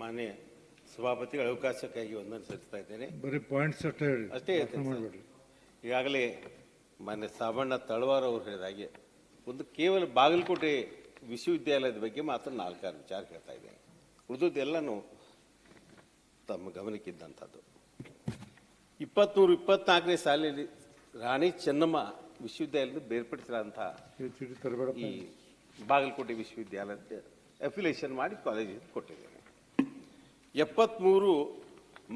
ಮಾನ್ಯ ಸಭಾಪತಿಗಳ ಅವಕಾಶಕ್ಕಾಗಿ ವಂದನೆ ಸಲ್ಲಿಸ್ತಾ ಇದ್ದೇನೆ. ಬರೀ ಪಾಯಿಂಟ್ಸ್ ಅಷ್ಟೇ ಹೇಳಿ. ಅಷ್ಟೇ. ಮಾಡಬೇಡ್ರಿ. ಈಗಾಗಲೇ ಮಾನ್ಯ ಸಾಬಣ್ಣ ತಳವಾರ್ ಅವರು ಹೇಳಿದ ಹಾಗೆ ಒಂದು ಕೇವಲ ಬಾಗಲಕೋಟೆ ವಿಶ್ವವಿದ್ಯಾಲಯದ ಬಗ್ಗೆ ಮಾತ್ರ ನಾಲ್ಕಾರು ವಿಚಾರ ಹೇಳ್ತಾ ಇದ್ದೇನೆ. ಉಳಿದದ್ದೆಲ್ಲನೂ ತಮ್ಮ ಗಮನಕ್ಕಿದ್ದಂಥದ್ದು. ಇಪ್ಪತ್ತ್ಮೂರು ಇಪ್ಪತ್ನಾಲ್ಕನೇ ಸಾಲಿನಲ್ಲಿ ರಾಣಿ ಚೆನ್ನಮ್ಮ ವಿಶ್ವವಿದ್ಯಾಲಯದಿಂದ ಬೇರ್ಪಡಿಸಿದಂಥ ಈ ಬಾಗಲಕೋಟೆ ವಿಶ್ವವಿದ್ಯಾಲಯಕ್ಕೆ ಅಫಿಲಿಯೇಷನ್ ಮಾಡಿ ಕಾಲೇಜಿಗೆ ಕೊಟ್ಟಿದ್ದೇನೆ. ಎಪ್ಪತ್ತ್ಮೂರು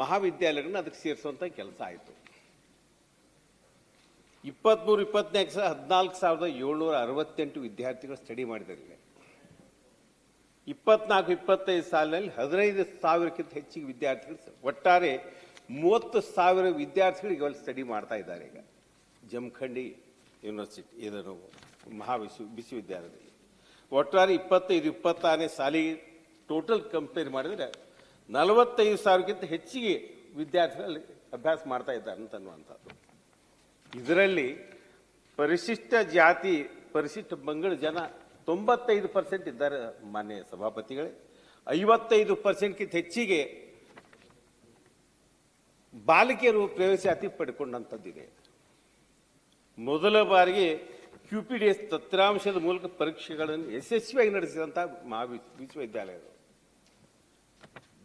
ಮಹಾವಿದ್ಯಾಲಯಗಳನ್ನ ಅದಕ್ಕೆ ಸೇರಿಸುವಂಥ ಕೆಲಸ ಆಯಿತು. ಇಪ್ಪತ್ತ್ಮೂರು ಇಪ್ಪತ್ನಾಲ್ಕು ಸಾವಿರ ಹದಿನಾಲ್ಕು ಸಾವಿರದ ಏಳ್ನೂರ ಅರವತ್ತೆಂಟು ವಿದ್ಯಾರ್ಥಿಗಳು ಸ್ಟಡಿ ಮಾಡಿದ್ದಾರೆ. ಇಪ್ಪತ್ನಾಲ್ಕು, ಇಪ್ಪತ್ತೈದು ಸಾಲಿನಲ್ಲಿ ಹದಿನೈದು ಸಾವಿರಕ್ಕಿಂತ ಹೆಚ್ಚಿಗೆ ವಿದ್ಯಾರ್ಥಿಗಳು ಒಟ್ಟಾರೆ ಮೂವತ್ತು ಸಾವಿರ ವಿದ್ಯಾರ್ಥಿಗಳು ಇವಾಗ ಸ್ಟಡಿ ಮಾಡ್ತಾ ಇದ್ದಾರೆ ಈಗ. ಜಮಖಂಡಿ ಯೂನಿವರ್ಸಿಟಿ ಇದನ್ನು ಮಹಾವಿಶ್ವ ವಿಶ್ವವಿದ್ಯಾಲಯದಲ್ಲಿ. ಒಟ್ಟಾರೆ ಇಪ್ಪತ್ತೈದು, ಇಪ್ಪತ್ತಾರನೇ ಸಾಲಿಗೆ ಟೋಟಲ್ ಕಂಪೇರ್ ಮಾಡಿದರೆ ನಲವತ್ತೈದು ಸಾವಿರಕ್ಕಿಂತ ಹೆಚ್ಚಿಗೆ ವಿದ್ಯಾರ್ಥಿಗಳಲ್ಲಿ ಅಭ್ಯಾಸ ಮಾಡ್ತಾ ಇದ್ದಾರೆ ಅಂತ ಅನ್ನುವಂಥದ್ದು. ಇದರಲ್ಲಿ ಪರಿಶಿಷ್ಟ ಜಾತಿ, ಪರಿಶಿಷ್ಟ ಮಂಗಳ ಜನ ತೊಂಬತ್ತೈದು ಪರ್ಸೆಂಟ್ ಇದ್ದಾರೆ ಮಾನ್ಯ ಸಭಾಪತಿಗಳೇ. ಐವತ್ತೈದು ಪರ್ಸೆಂಟ್ಗಿಂತ ಹೆಚ್ಚಿಗೆ ಬಾಲಿಕೆಯರು ಪ್ರವೇಶಾತಿ ಪಡ್ಕೊಂಡಂಥದ್ದಿದೆ. ಮೊದಲ ಬಾರಿಗೆ ಕ್ಯೂ ಪಿ ಡಿ ಎಸ್ ತತ್ರಾಂಶದ ಮೂಲಕ ಪರೀಕ್ಷೆಗಳನ್ನು ಯಶಸ್ವಿಯಾಗಿ ನಡೆಸಿದಂಥ ಮಹಾ ವಿಶ್ವವಿದ್ಯಾಲಯಗಳು.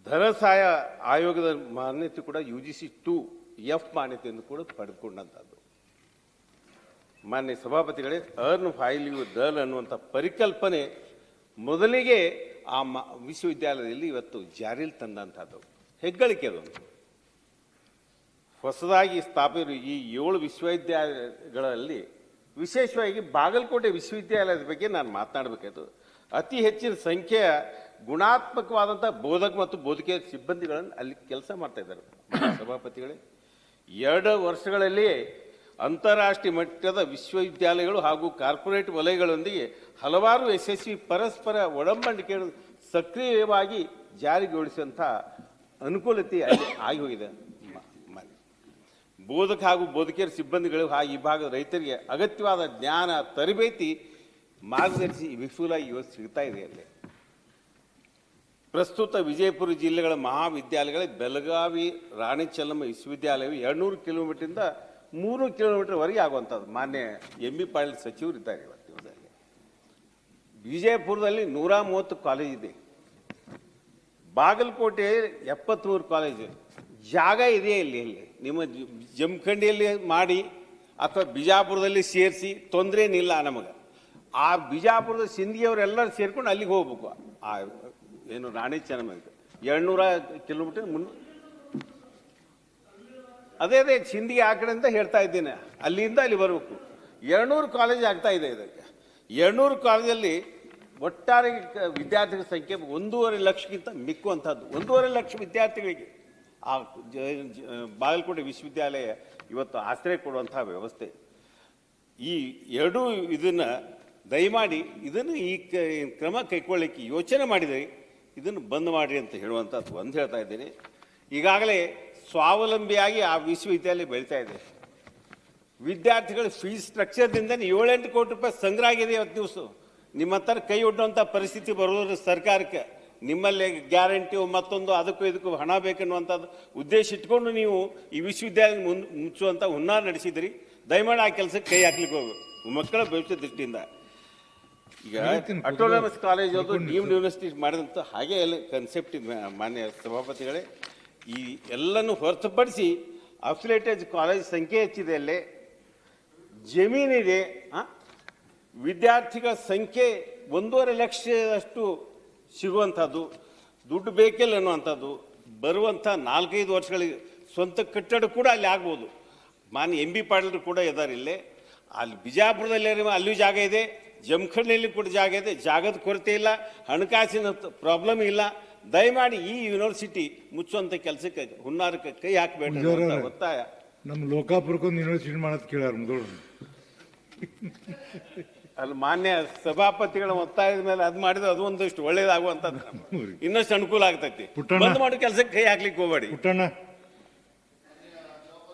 ಧನಸಹಾಯ ಆಯೋಗದ ಮಾನ್ಯತೆ ಕೂಡ U G C two F ಮಾನ್ಯತೆಯನ್ನು ಕೂಡ ಪಡೆದುಕೊಂಡಂಥದ್ದು. ಮಾನ್ಯ ಸಭಾಪತಿಗಳೇ ಅರ್ನ್ ಫೈಲ್ ಯು ದಲ್ ಅನ್ನುವಂಥ ಪರಿಕಲ್ಪನೆ ಮೊದಲಿಗೆ ಆ ಮ, ವಿಶ್ವವಿದ್ಯಾಲಯದಲ್ಲಿ ಇವತ್ತು ಜಾರಿಯಲ್ಲಿ ತಂದಂಥದ್ದು. ಹೆಗ್ಗಳಿಕೆ ಅದೊಂದು ಹೊಸದಾಗಿ ಸ್ಥಾಪಿರು ಈ ಏಳು ವಿಶ್ವವಿದ್ಯಾಲಯಗಳಲ್ಲಿ ವಿಶೇಷವಾಗಿ ಬಾಗಲಕೋಟೆ ವಿಶ್ವವಿದ್ಯಾಲಯದ ಬಗ್ಗೆ ನಾನು ಮಾತನಾಡಬೇಕಾಯ್ತು. ಅತಿ ಹೆಚ್ಚಿನ ಸಂಖ್ಯೆಯ ಗುಣಾತ್ಮಕವಾದಂಥ ಬೋಧಕ ಮತ್ತು ಬೋಧಕೀಯ ಸಿಬ್ಬಂದಿಗಳನ್ನು ಅಲ್ಲಿ ಕೆಲಸ ಮಾಡ್ತಾ ಇದ್ದಾರೆ. ಸಭಾಪತಿಗಳೇ, ಎರಡು ವರ್ಷಗಳಲ್ಲಿ ಅಂತಾರಾಷ್ಟ್ರೀಯ ಮಟ್ಟದ ವಿಶ್ವವಿದ್ಯಾಲಯಗಳು ಹಾಗೂ ಕಾರ್ಪೊರೇಟ್ ವಲಯಗಳೊಂದಿಗೆ ಹಲವಾರು ಯಶಸ್ವಿ ಪರಸ್ಪರ ಒಡಂಬಡಿಕೆಗಳು ಸಕ್ರಿಯವಾಗಿ ಜಾರಿಗೊಳಿಸುವಂಥ ಅನುಕೂಲತೆ ಅಲ್ಲಿ ಆಗಿ ಹೋಗಿದೆ. ಬೋಧಕ ಹಾಗೂ ಬೋಧಕಿಯರ ಸಿಬ್ಬಂದಿಗಳು ಹಾಗೂ ಈ ಭಾಗದ ರೈತರಿಗೆ ಅಗತ್ಯವಾದ ಜ್ಞಾನ, ತರಬೇತಿ ಮಾರ್ಗದರ್ಶಿ ವಿಫುಲ ಇವತ್ತು ಸಿಗ್ತಾ ಇದೆ ಅಲ್ಲಿ. ಪ್ರಸ್ತುತ ವಿಜಯಪುರ ಜಿಲ್ಲೆಗಳ ಮಹಾವಿದ್ಯಾಲಯಗಳ ಬೆಳಗಾವಿ ರಾಣಿ ಚೆಲ್ಲಮ್ಮ ವಿಶ್ವವಿದ್ಯಾಲಯವು ಎರಡ್ನೂರು ಕಿಲೋಮೀಟರಿಂದ ಮೂರು ಕಿಲೋಮೀಟರ್ವರೆಗೆ ಆಗುವಂಥದ್ದು. ಮಾನ್ಯ ಎಂ ಬಿ ಪಾಟೀಲ್ ಸಚಿವರು ಇದ್ದಾರೆ ಇವತ್ತು ವಿಜಯಪುರದಲ್ಲಿ ನೂರ ಮೂವತ್ತು ಕಾಲೇಜ್ ಇದೆ. ಬಾಗಲಕೋಟೆ ಎಪ್ಪತ್ತ್ಮೂರು ಕಾಲೇಜು. ಜಾಗ ಇದೆ ಇಲ್ಲಿ ಇಲ್ಲಿ? ನಿಮ್ಮ ಜಮಖಂಡಿಯಲ್ಲಿ ಮಾಡಿ ಅಥವಾ ಬಿಜಾಪುರದಲ್ಲಿ ಸೇರಿಸಿ ತೊಂದರೆ ಏನಿಲ್ಲ ನಮಗೆ. ಆ ಬಿಜಾಪುರದ ಸಿಂಧಿಯವರೆಲ್ಲರೂ ಸೇರ್ಕೊಂಡು ಅಲ್ಲಿಗೆ ಹೋಗ್ಬೇಕು. ಆ, ಏನು ರಾಣಿ ಚೆನ್ನಮ್ಮ ಎರಡ್ನೂರ ಕಿಲೋಮೀಟರ್ ಮುನ್, ಅದೇ ಅದೇ ಸಿಂಧಿಗೆ ಆ ಕಡೆ ಅಂತ ಹೇಳ್ತಾ ಇದ್ದೀನಿ. ಅಲ್ಲಿಂದ ಅಲ್ಲಿ ಬರಬೇಕು. ಎರಡ್ನೂರು ಕಾಲೇಜ್ ಆಗ್ತಾ ಇದೆ ಇದಕ್ಕೆ. ಎರಡ್ನೂರು ಕಾಲೇಜಲ್ಲಿ ಒಟ್ಟಾರೆ ವಿದ್ಯಾರ್ಥಿಗಳ ಸಂಖ್ಯೆ ಒಂದೂವರೆ ಲಕ್ಷಕ್ಕಿಂತ ಮಿಕ್ಕುವಂಥದ್ದು. ಒಂದೂವರೆ ಲಕ್ಷ ವಿದ್ಯಾರ್ಥಿಗಳಿಗೆ. ಆ ಬಾಗಲಕೋಟೆ ವಿಶ್ವವಿದ್ಯಾಲಯ ಇವತ್ತು ಆಶ್ರಯ ಕೊಡುವಂಥ ವ್ಯವಸ್ಥೆ. ಈ ಎರಡೂ ಇದನ್ನ ದಯಮಾಡಿ ಇದನ್ನು ಈ ಕ್ರಮ ಕೈಗೊಳ್ಳಲಿಕ್ಕೆ ಯೋಚನೆ ಮಾಡಿದರೆ ಇದನ್ನು ಬಂದ್ ಮಾಡಿ ಅಂತ ಹೇಳುವಂಥದ್ದು ಒಂದು ಹೇಳ್ತಾ ಇದ್ದೀನಿ. ಈಗಾಗಲೇ ಸ್ವಾವಲಂಬಿಯಾಗಿ ಆ ವಿಶ್ವವಿದ್ಯಾಲಯ ಬೆಳೀತಾ ಇದೆ. ವಿದ್ಯಾರ್ಥಿಗಳ ಫೀಸ್ ಸ್ಟ್ರಕ್ಚರ್ದಿಂದ ಏಳೆಂಟು ಕೋಟಿ ರೂಪಾಯಿ ಸಂಗ್ರಹ ಆಗಿದೆ ಇವತ್ತು ದಿವಸ. ನಿಮ್ಮ ಹತ್ರ ಕೈ ಒಡ್ಡುವಂಥ ಪರಿಸ್ಥಿತಿ ಬರೋದ್ರ ಸರ್ಕಾರಕ್ಕೆ. ನಿಮ್ಮಲ್ಲಿ ಗ್ಯಾರಂಟಿ ಮತ್ತೊಂದು ಅದಕ್ಕೂ ಇದಕ್ಕೂ ಹಣ ಬೇಕನ್ನುವಂಥದ್ದು ಉದ್ದೇಶ ಇಟ್ಕೊಂಡು ನೀವು ಈ ವಿಶ್ವವಿದ್ಯಾಲಯ ಮುನ್, ಮುಚ್ಚುವಂಥ ಹುನ್ನಾರ ನಡೆಸಿದ್ರಿ ದಯಮಾಡಿ ಆ ಕೆಲಸಕ್ಕೆ ಕೈ ಹಾಕ್ಲಿಕ್ಕೆ ಹೋಗು. ಮಕ್ಕಳ ಭವಿಷ್ಯ ದೃಷ್ಟಿಯಿಂದ. ಈಗ ಆಟೋನಮಸ್ ಅಟೋನಮಸ್ ಕಾಲೇಜ್ ಅದು ಡೀಮ್ಡ್ ಯೂನಿವರ್ಸಿಟಿ ಮಾಡಿದಂಥ ಹಾಗೆ ಎಲ್ಲ ಕನ್ಸೆಪ್ಟ್ ಮಾನ್ಯ ಸಭಾಪತಿಗಳೇ. ಈ ಎಲ್ಲನೂ ಹೊರತುಪಡಿಸಿ ಅಫಿಲೇಟೆಡ್ ಕಾಲೇಜ್ ಸಂಖ್ಯೆ ಹೆಚ್ಚಿದೆ ಅಲ್ಲೇ. ಜಮೀನಿದೆ? ವಿದ್ಯಾರ್ಥಿಗಳ ಸಂಖ್ಯೆ ಒಂದೂವರೆ ಲಕ್ಷದಷ್ಟು ಸಿಗುವಂಥದ್ದು ದುಡ್ಡು ಬೇಕಿಲ್ಲ ಅನ್ನುವಂಥದ್ದು ಬರುವಂಥ ನಾಲ್ಕೈದು ವರ್ಷಗಳಿಗೆ ಸ್ವಂತ ಕಟ್ಟಡ ಕೂಡ ಅಲ್ಲಿ ಆಗ್ಬೋದು. ಮಾನ್ಯ ಎಂ ಬಿ ಪಾಟೀಲರು ಕೂಡ ಇದ್ದಾರೆ ಇಲ್ಲೇ. ಅಲ್ಲಿ ಬಿಜಾಪುರದಲ್ಲಿ ಅಲ್ಲಿಯೂ ಜಾಗ ಇದೆ. ಜಮಖಂಡಿಯಲ್ಲಿ ಕೂಡ ಜಾಗ ಇದೆ. ಜಾಗದ ಕೊರತೆ ಇಲ್ಲ ಹಣಕಾಸಿನ ಪ್ರಾಬ್ಲಮ್ ಇಲ್ಲ. ದಯಮಾಡಿ ಈ ಯೂನಿವರ್ಸಿಟಿ ಮುಚ್ಚುವಂಥ ಕೆಲಸಕ್ಕೆ ಹುನ್ನಾರಕ್ಕೆ ಕೈ ಹಾಕಬೇಡ. ಒತ್ತಾಯ. ನಮ್ಮ ಲೋಕಾಪುರಕ್ಕೊಂದು ಯೂನಿವರ್ಸಿಟಿ ಮಾಡೋದು ಕೇಳ್ಯಾರ ಮುದೋಳು ಅಲ್ಲಿ ಮಾನ್ಯ ಸಭಾಪತಿಗಳ ಒತ್ತಾಯದ ಮೇಲೆ ಅದು ಮಾಡಿದ್ರೆ ಅದು ಒಂದಷ್ಟು ಒಳ್ಳೇದಾಗುವಂಥದ್ದು. ಇನ್ನಷ್ಟು ಅನುಕೂಲ ಆಗ್ತೈತಿ. ಬಂದ್ ಮಾಡೋ ಕೆಲಸಕ್ಕೆ ಕೈ ಹಾಕ್ಲಿಕ್ಕೆ ಹೋಗಬೇಡಿ. ಪುಟ್ಟಣ್ಣ.